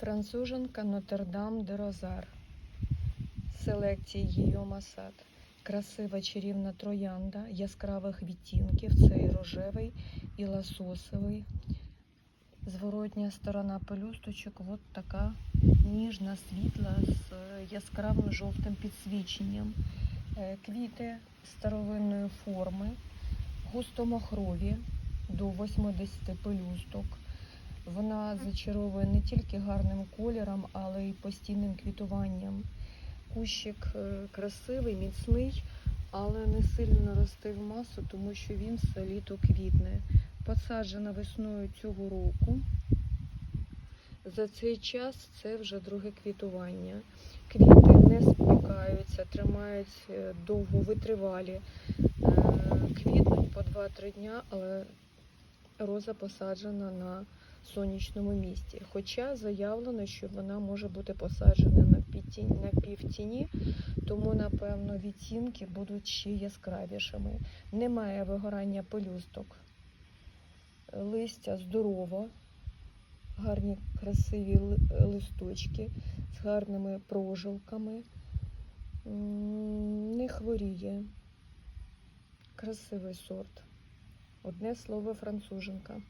Француженка Нотердам де Розар. Селекції Гійома Сад. Красива чарівна троянда яскравих відтінків. Це і рожевий, і ласосовий. Зворотня сторона пелюсточок от така ніжна, світла з е, яскравим жовтим підсвіченням. Е, Квіти старовинної форми, густомахрові до 80 пелюсток. Вона зачаровує не тільки гарним кольором, але й постійним квітуванням. Кущик е, красивий, міцний, але не сильно росте в масу, тому що він все літо квітне. Посаджена весною цього року. За цей час це вже друге квітування. Квіти не спікаються, тримають е, довго витривалі, е, квітнуть по 2-3 дня, але роза посаджена на сонячному місці. Хоча заявлено, що вона може бути посаджена на півтіні, тому, напевно, відтінки будуть ще яскравішими. Немає вигорання пелюсток. Листя здорово, гарні красиві листочки з гарними прожилками. Не хворіє. Красивий сорт. Одне слово француженка.